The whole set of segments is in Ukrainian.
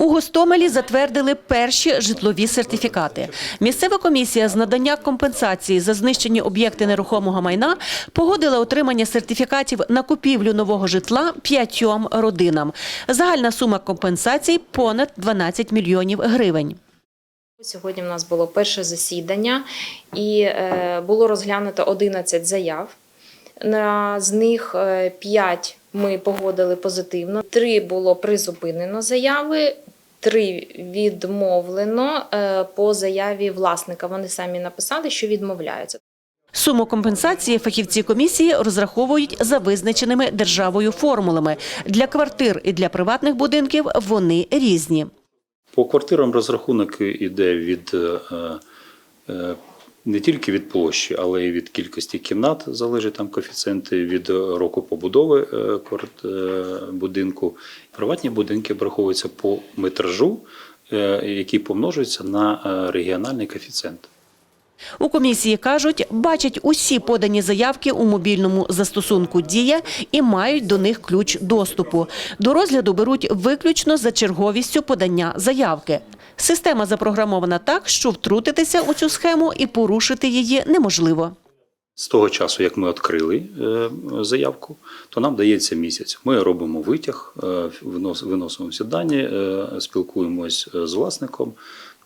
У Гостомелі затвердили перші житлові сертифікати. Місцева комісія з надання компенсації за знищені об'єкти нерухомого майна погодила отримання сертифікатів на купівлю нового житла п'ятьом родинам. Загальна сума компенсацій – понад 12 мільйонів гривень. Сьогодні в нас було перше засідання і е, було розглянуто 11 заяв. З них 5 ми погодили позитивно, 3 було призупинено заяви, 3 відмовлено е, по заяві власника. Вони самі написали, що відмовляються. Суму компенсації фахівці комісії розраховують за визначеними державою формулами. Для квартир і для приватних будинків вони різні. По квартирам розрахунок іде від е, е, не тільки від площі, але й від кількості кімнат, залежить там коефіцієнти від року побудови е, е, будинку. Приватні будинки обраховуються по метражу, е, який помножується на регіональний коефіцієнт. У комісії кажуть, бачать усі подані заявки у мобільному застосунку «Дія» і мають до них ключ доступу. До розгляду беруть виключно за черговістю подання заявки. Система запрограмована так, що втрутитися у цю схему і порушити її неможливо. З того часу, як ми відкрили е, заявку, то нам дається місяць. Ми робимо витяг, е, виносимо всі дані, е, спілкуємось з власником,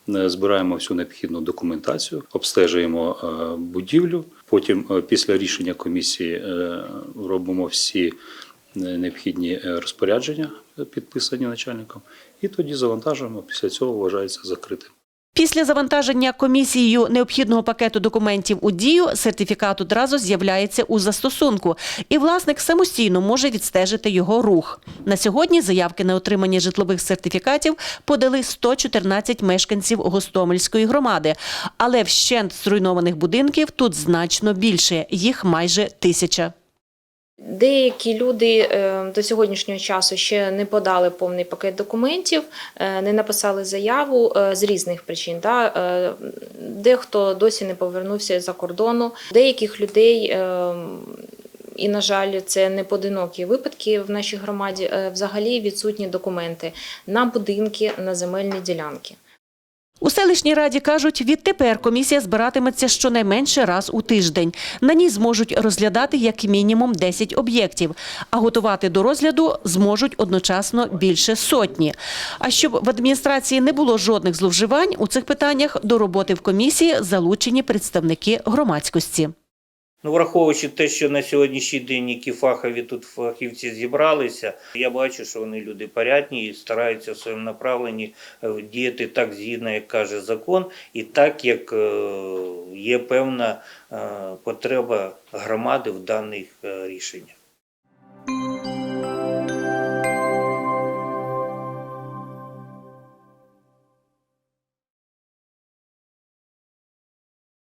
збираємо всю необхідну документацію, обстежуємо е, будівлю. Потім, е, після рішення комісії, е, робимо всі е, необхідні е, розпорядження, е, підписані начальником, і тоді завантажуємо. Після цього вважається закритим. Після завантаження комісією необхідного пакету документів у дію сертифікат одразу з'являється у застосунку, і власник самостійно може відстежити його рух. На сьогодні заявки на отримання житлових сертифікатів подали 114 мешканців Гостомельської громади, але вщент зруйнованих будинків тут значно більше, їх майже тисяча. Деякі люди е, до сьогоднішнього часу ще не подали повний пакет документів, е, не написали заяву е, з різних причин. Да? Дехто досі не повернувся з-за кордону. Деяких людей, і, на жаль, це не поодинокі випадки в нашій громаді, взагалі відсутні документи на будинки, на земельні ділянки. У селищній раді кажуть, відтепер комісія збиратиметься щонайменше раз у тиждень. На ній зможуть розглядати як мінімум 10 об'єктів, а готувати до розгляду зможуть одночасно більше сотні. А щоб в адміністрації не було жодних зловживань у цих питаннях, до роботи в комісії залучені представники громадськості. Ну, враховуючи те, що на сьогоднішній день які фахові тут фахівці зібралися, я бачу, що вони люди порядні і стараються в своєму направленні е, діяти так згідно, як каже закон, і так, як е, є певна е, потреба громади в даних рішеннях.